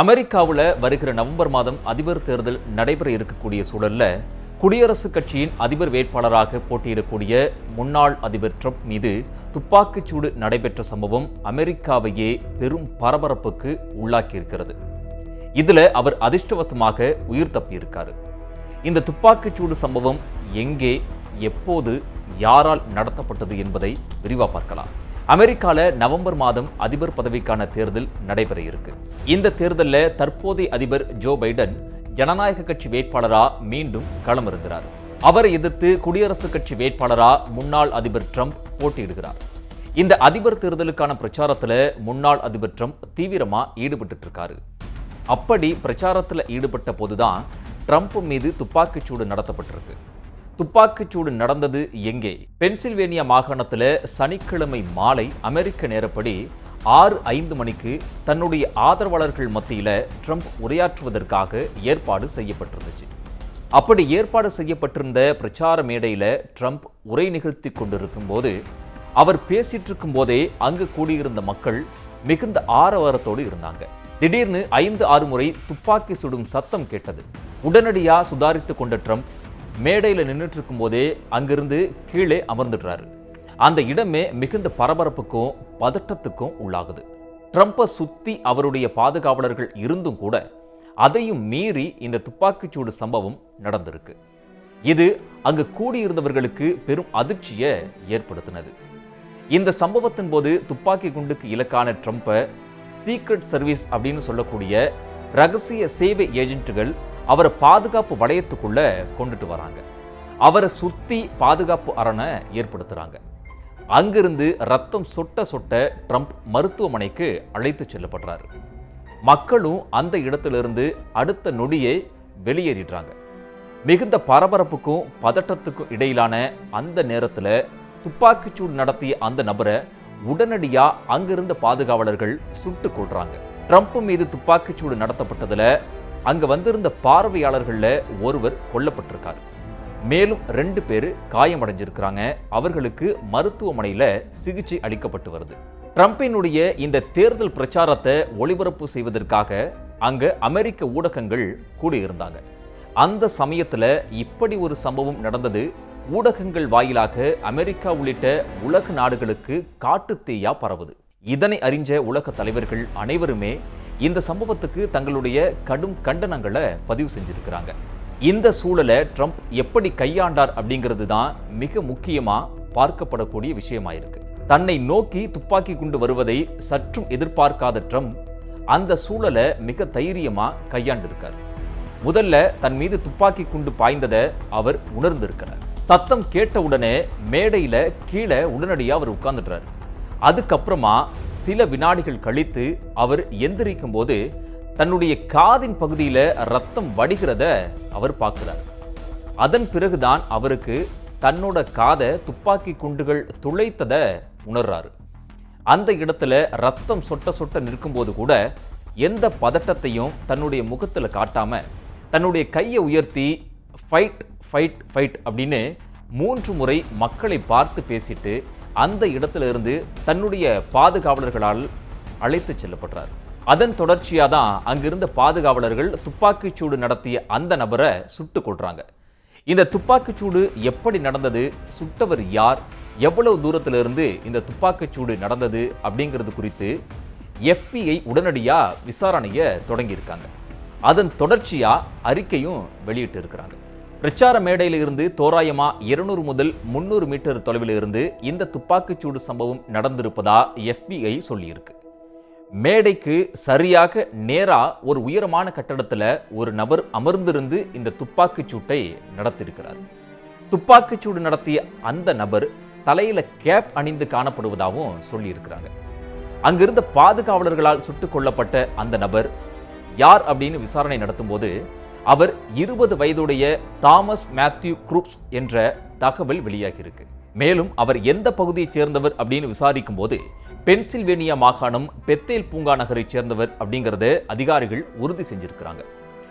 அமெரிக்காவில் வருகிற நவம்பர் மாதம் அதிபர் தேர்தல் நடைபெற இருக்கக்கூடிய சூழல்ல குடியரசுக் கட்சியின் அதிபர் வேட்பாளராக போட்டியிடக்கூடிய முன்னாள் அதிபர் ட்ரம்ப் மீது துப்பாக்கிச்சூடு நடைபெற்ற சம்பவம் அமெரிக்காவையே பெரும் பரபரப்புக்கு உள்ளாக்கியிருக்கிறது. இதில் அவர் அதிர்ஷ்டவசமாக உயிர் தப்பியிருக்காரு. இந்த துப்பாக்கிச்சூடு சம்பவம் எங்கே எப்போது யாரால் நடத்தப்பட்டது என்பதை விரிவாக பார்க்கலாம். அமெரிக்கால நவம்பர் மாதம் அதிபர் பதவிக்கான தேர்தல் நடைபெற இருக்கு. இந்த தேர்தலில் தற்போதைய அதிபர் ஜோ பைடன் ஜனநாயக கட்சி வேட்பாளரா மீண்டும் களமிறங்குகிறார் அவரை எதிர்த்து குடியரசுக் கட்சி வேட்பாளரா முன்னாள் அதிபர் ட்ரம்ப் போட்டியிடுகிறார். இந்த அதிபர் தேர்தலுக்கான பிரச்சாரத்துல முன்னாள் அதிபர் ட்ரம்ப் தீவிரமா ஈடுபட்டு இருக்காரு. அப்படி பிரச்சாரத்துல ஈடுபட்ட போதுதான் ட்ரம்ப் மீது துப்பாக்கிச்சூடு நடத்தப்பட்டிருக்கு. துப்பாக்கிச்சூடு நடந்தது எங்கே? பென்சில்வேனியா மாகாணத்துல சனிக்கிழமை மாலை அமெரிக்க நேரப்படி ஆறு ஐந்து மணிக்கு தன்னுடைய ஆதரவாளர்கள் மத்தியில ட்ரம்ப் உரையாற்றுவதற்காக ஏற்பாடு செய்யப்பட்டிருந்துச்சு. அப்படி ஏற்பாடு செய்யப்பட்டிருந்த பிரச்சார மேடையில ட்ரம்ப் உரை நிகழ்த்தி கொண்டிருக்கும் போது அவர் பேசிட்டு இருக்கும் போதே அங்கு கூடியிருந்த மக்கள் மிகுந்த ஆரவாரத்தோடு இருந்தாங்க. திடீர்னு ஐந்து ஆறு முறை துப்பாக்கி சுடும் சத்தம் கேட்டது. உடனடியா சுதாரித்து கொண்ட ட்ரம்ப் மேடையில் நின்றுட்டு இருக்கும்போதே அங்கிருந்து கீழே அமர்ந்துடுறாரு. அந்த இடமே மிகுந்த பரபரப்புக்கும் பதட்டத்துக்கும் உள்ளாகுது. ட்ரம்ப்பை சுத்தி அவருடைய பாதுகாவலர்கள் இருந்தும் கூட அதையும் மீறி இந்த துப்பாக்கிச்சூடு சம்பவம் நடந்திருக்கு. இது அங்கு கூடியிருந்தவர்களுக்கு பெரும் அதிர்ச்சியை ஏற்படுத்தினது. இந்த சம்பவத்தின் போது துப்பாக்கி குண்டுக்கு இலக்கான ட்ரம்ப்பை சீக்ரெட் சர்வீஸ் அப்படின்னு சொல்லக்கூடிய ரகசிய சேவை ஏஜென்ட்டுகள் அவரை பாதுகாப்பு வளையத்துக்குள்ளே கொண்டுட்டு வராங்க. அவரை சுற்றி பாதுகாப்பு அரணை ஏற்படுத்துகிறாங்க அங்கிருந்து ரத்தம் சொட்ட சொட்ட ட்ரம்ப் மருத்துவமனைக்கு அழைத்து செல்லப்படுறாரு. மக்களும் அந்த இடத்திலிருந்து அடுத்த நொடியே வெளியேறிடுறாங்க. மிகுந்த பரபரப்புக்கும் பதட்டத்துக்கும் இடையிலான அந்த நேரத்தில் துப்பாக்கிச்சூடு நடத்திய அந்த நபரை உடனடியாக அங்கிருந்த பாதுகாவலர்கள் சுட்டு கொள்றாங்க ட்ரம்ப் மீது துப்பாக்கிச்சூடு நடத்தப்பட்டதில் அங்க வந்திருந்த பார்வையாளர்களில் ஒருவர் கொல்லப்பட்டிருக்கார். மேலும் ரெண்டு பேர் காயமடைஞ்சிருக்கிறாங்க. அவர்களுக்கு மருத்துவமனையில சிகிச்சை அளிக்கப்பட்டு வருது. ட்ரம்பினுடைய இந்த தேர்தல் பிரச்சாரத்தை ஒளிபரப்பு செய்வதற்காக அங்க அமெரிக்க ஊடகங்கள் கூடியிருந்தாங்க. அந்த சமயத்துல இப்படி ஒரு சம்பவம் நடந்தது. ஊடகங்கள் வாயிலாக அமெரிக்கா உள்ளிட்ட உலக நாடுகளுக்கு காட்டுத்தீயா பரவுது. இதனை அறிஞ்ச உலக தலைவர்கள் அனைவருமே இந்த சம்பவத்துக்கு தங்களுடைய கடும் கண்டனங்களை பதிவு செஞ்சிருக்கிறாங்க. இந்த சூழலை ட்ரம்ப் எப்படி கையாண்டார் அப்படிங்கிறது தான் மிக முக்கியமா பார்க்கப்படக்கூடிய விஷயமாயிருக்கு. தன்னை நோக்கி துப்பாக்கி கொண்டு வருவதை சற்றும் எதிர்பார்க்காத ட்ரம்ப் அந்த சூழலை மிக தைரியமா கையாண்டிருக்கார். முதல்ல தன் மீது துப்பாக்கி குண்டு பாய்ந்ததை அவர் உணர்ந்திருக்கிறார். சத்தம் கேட்ட உடனே மேடையில கீழே உடனடியா அவர் உட்கார்ந்துட்டார் அதுக்கப்புறமா சில வினாடிகள் கழித்து அவர் எந்திரிக்கும் போது தன்னுடைய காதின் பகுதியில ரத்தம் வடிகிறத அவர் பார்க்கிறார். அதன் பிறகுதான் அவருக்கு தன்னோட காதை துப்பாக்கி குண்டுகள் துளைத்ததை உணர்றாரு. அந்த இடத்துல ரத்தம் சொட்ட சொட்ட நிற்கும்போது கூட எந்த பதட்டத்தையும் தன்னுடைய முகத்துல காட்டாம தன்னுடைய கையை உயர்த்தி ஃபைட் ஃபைட் ஃபைட் அப்படின்னு மூன்று முறை மக்களை பார்த்து பேசிட்டு அந்த இடத்துல இருந்து தன்னுடைய பாதுகாவலர்களால் அழைத்து செல்லப்படுறார் அதன் தொடர்ச்சியாக தான் அங்கிருந்த பாதுகாவலர்கள் துப்பாக்கிச்சூடு நடத்திய அந்த நபரை சுட்டு கொள்றாங்க இந்த துப்பாக்கிச்சூடு எப்படி நடந்தது சுட்டவர் யார் எவ்வளவு தூரத்திலிருந்து இந்த துப்பாக்கிச்சூடு நடந்தது அப்படிங்கிறது குறித்து எஃபிஐ உடனடியாக விசாரணையை தொடங்கியிருக்காங்க. அதன் தொடர்ச்சியாக அறிக்கையும் வெளியிட்டு இருக்கிறாங்க பிரச்சார மேடையில் இருந்து தோராயமா இருநூறு முதல் முன்னூறு மீட்டர் தொலைவில் இருந்து இந்த துப்பாக்கிச்சூடு சம்பவம் நடந்திருப்பதா எஃபிஐ சொல்லியிருக்கு. மேடைக்கு சரியாக நேரா ஒரு உயரமான கட்டடத்துல ஒரு நபர் அமர்ந்திருந்து இந்த துப்பாக்கிச் சூட்டை நடத்தியிருக்கிறார். துப்பாக்கிச்சூடு நடத்திய அந்த நபர் தலையில கேப் அணிந்து காணப்படுவதாகவும் சொல்லியிருக்கிறாங்க. அங்கிருந்த பாதுகாவலர்களால் சுட்டுக் கொல்லப்பட்ட அந்த நபர் யார் அப்படின்னு விசாரணை நடத்தும் போது அவர் இருபது வயதுடைய தாமஸ் மேத்யூ குரூப்ஸ் என்ற தகவல் வெளியாகியிருக்கு. மேலும் அவர் எந்த பகுதியைச் சேர்ந்தவர் அப்படின்னு விசாரிக்கும் போது பென்சில்வேனியா மாகாணம் பெத்தேல் பூங்கா நகரைச் சேர்ந்தவர் அப்படிங்கறத அதிகாரிகள் உறுதி செஞ்சிருக்கிறாங்க.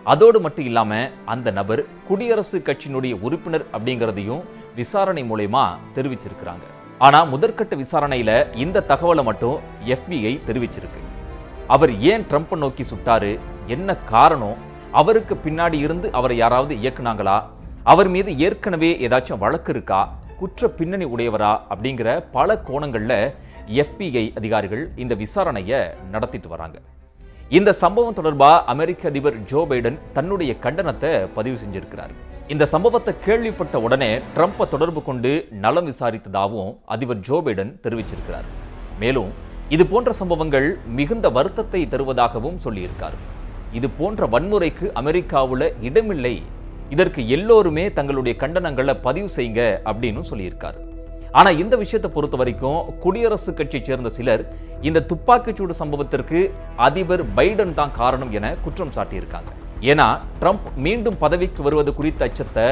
அதோடு மட்டும் இல்லாம அந்த நபர் குடியரசு கட்சியினுடைய உறுப்பினர் அப்படிங்கிறதையும் விசாரணை மூலயமா தெரிவிச்சிருக்கிறாங்க. ஆனா முதற்கட்ட விசாரணையில இந்த தகவலை மட்டும் எஃபிஐ தெரிவிச்சிருக்கு. அவர் ஏன் ட்ரம்ப்பை நோக்கி சுட்டாரு? என்ன காரணம்? அவருக்கு பின்னாடி இருந்து அவரை யாராவது இயக்குனாங்களா? அவர் மீது ஏற்கனவே ஏதாச்சும் வழக்கு இருக்கா? குற்ற பின்னணி உடையவரா? அப்படிங்கிற பல கோணங்கள்ல எஃபிஐ அதிகாரிகள் இந்த விசாரணையை நடத்திட்டு வராங்க. இந்த சம்பவம் தொடர்பா அமெரிக்க அதிபர் ஜோ பைடன் தன்னுடைய கண்டனத்தை பதிவு செஞ்சிருக்கிறார். இந்த சம்பவத்தை கேள்விப்பட்ட உடனே ட்ரம்ப்பை தொடர்பு கொண்டு நலம் விசாரித்ததாகவும் அதிபர் ஜோ பைடன் தெரிவிச்சிருக்கிறார். மேலும் இது போன்ற சம்பவங்கள் மிகுந்த வருத்தத்தை தருவதாகவும் சொல்லியிருக்கார். இது போன்ற வன்முறைக்கு அமெரிக்காவுல இடமில்லை. இதற்கு எல்லோருமே தங்களுடைய கண்டனங்களை பதிவு செய்யுங்க அப்படின்னு சொல்லியிருக்காரு. ஆனால் இந்த விஷயத்தை பொறுத்த வரைக்கும் குடியரசுக் கட்சியை சேர்ந்த சிலர் இந்த துப்பாக்கிச்சூடு சம்பவத்திற்கு அதிபர் பைடன் தான் காரணம் என குற்றம் சாட்டியிருக்காங்க. ஏன்னா ட்ரம்ப் மீண்டும் பதவிக்கு வருவது குறித்த அச்சத்தை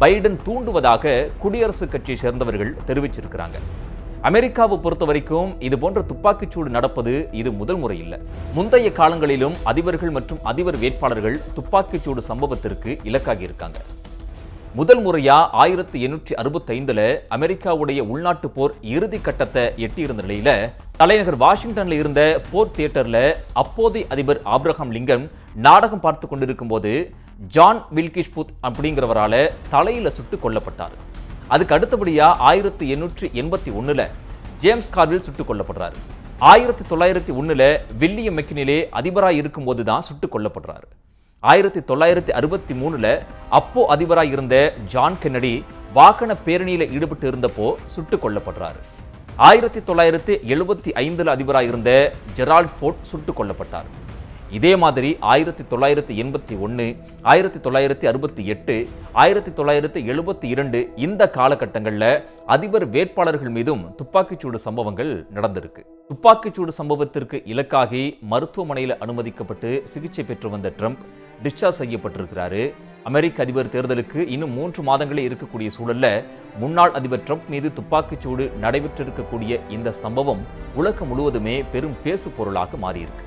பைடன் தூண்டுவதாக குடியரசுக் கட்சியை சேர்ந்தவர்கள் தெரிவிச்சிருக்கிறாங்க. அமெரிக்காவை பொறுத்த வரைக்கும் இது போன்ற துப்பாக்கிச்சூடு நடப்பது இது முதல் முறை இல்லை. முந்தைய காலங்களிலும் அதிபர்கள் மற்றும் அதிபர் வேட்பாளர்கள் துப்பாக்கிச்சூடு சம்பவத்திற்கு இலக்காகி இருக்காங்க. முதல் முறையா ஆயிரத்தி எண்ணூற்றி அறுபத்தைந்துல அமெரிக்காவுடைய உள்நாட்டு போர் இறுதி கட்டத்தை எட்டியிருந்த நிலையில தலைநகர் வாஷிங்டன்ல இருந்த போர் தியேட்டர்ல அப்போதைய அதிபர் ஆப்ரஹாம் லிங்கன் நாடகம் பார்த்து கொண்டிருக்கும் போது ஜான் வில்கிஷ்புத் அப்படிங்கிறவரால தலையில சுட்டு கொல்லப்பட்டார். அதுக்கு அடுத்தபடியா ஆயிரத்தி எண்ணூற்றி எண்பத்தி ஒண்ணுல ஜேம்ஸ் கார்வில் சுட்டுக் கொல்லப்படுறாரு. ஆயிரத்தி தொள்ளாயிரத்தி ஒண்ணுல வில்லியம் மெக்கினிலே அதிபராய் இருக்கும்போது தான் சுட்டுக் கொல்லப்படுறாரு. ஆயிரத்தி தொள்ளாயிரத்தி அறுபத்தி மூணுல அப்போ அதிபராய் இருந்த ஜான் கென்னடி வாகன பேரணியில ஈடுபட்டு இருந்தப்போ சுட்டுக் கொல்லப்படுறாரு. ஆயிரத்தி தொள்ளாயிரத்தி எழுபத்தி ஐந்துல அதிபராய் இருந்த ஜெரால்ட் ஃபோர்ட் சுட்டுக் கொல்லப்பட்டார். இதே மாதிரி ஆயிரத்தி தொள்ளாயிரத்தி எண்பத்தி ஒன்று ஆயிரத்தி தொள்ளாயிரத்தி அறுபத்தி எட்டு ஆயிரத்தி தொள்ளாயிரத்தி எழுபத்தி இரண்டு இந்த காலகட்டங்களில் அதிபர் வேட்பாளர்கள் மீதும் துப்பாக்கிச்சூடு சம்பவங்கள் நடந்திருக்கு. துப்பாக்கிச்சூடு சம்பவத்திற்கு இலக்காகி மருத்துவமனையில் அனுமதிக்கப்பட்டு சிகிச்சை பெற்று வந்த ட்ரம்ப் டிஸ்சார்ஜ் செய்யப்பட்டிருக்கிறாரு. அமெரிக்க அதிபர் தேர்தலுக்கு இன்னும் மூன்று மாதங்களே இருக்கக்கூடிய சூழல்ல முன்னாள் அதிபர் ட்ரம்ப் மீது துப்பாக்கிச்சூடு நடைபெற்றிருக்கக்கூடிய இந்த சம்பவம் உலகம் முழுவதுமே பெரும் பேசு பொருளாக மாறியிருக்கு.